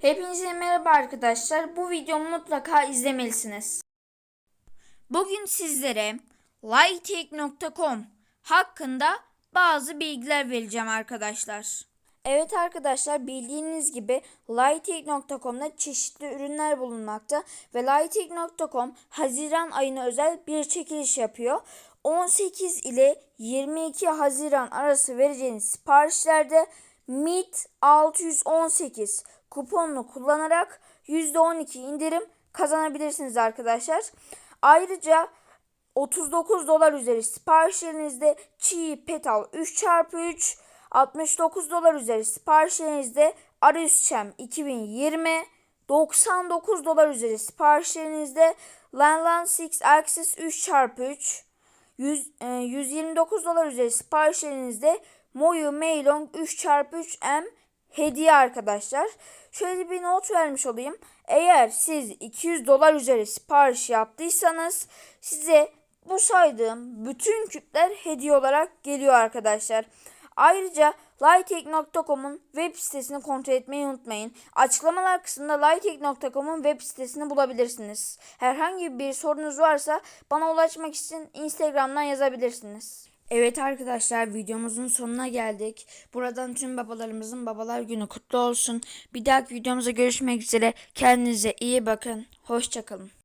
Hepinize merhaba arkadaşlar. Bu videomu mutlaka izlemelisiniz. Bugün sizlere lighting.com hakkında bazı bilgiler vereceğim arkadaşlar. Evet arkadaşlar bildiğiniz gibi lighting.com'da çeşitli ürünler bulunmakta ve lighting.com Haziran ayına özel bir çekiliş yapıyor. 18 ile 22 Haziran arası vereceğiniz siparişlerde MIT 618 kuponunu kullanarak %12 indirim kazanabilirsiniz arkadaşlar. Ayrıca 39 dolar üzeri siparişlerinizde çiğ petal 3x3 69 dolar üzeri siparişlerinizde Ariusçem 2020 99 dolar üzeri siparişlerinizde Lanlan 6 Axis 3x3 100, e, 129 dolar üzeri siparişlerinizde Moyu Meilong 3x3M hediye arkadaşlar. Şöyle bir not vermiş olayım. Eğer siz 200 dolar üzeri sipariş yaptıysanız size bu saydığım bütün küpler hediye olarak geliyor arkadaşlar. Ayrıca lightek.com'un web sitesini kontrol etmeyi unutmayın. Açıklamalar kısmında lightek.com'un web sitesini bulabilirsiniz. Herhangi bir sorunuz varsa bana ulaşmak için Instagram'dan yazabilirsiniz. Evet arkadaşlar videomuzun sonuna geldik. Buradan tüm babalarımızın babalar günü kutlu olsun. Bir dahaki videomuzda görüşmek üzere. Kendinize iyi bakın. Hoşçakalın.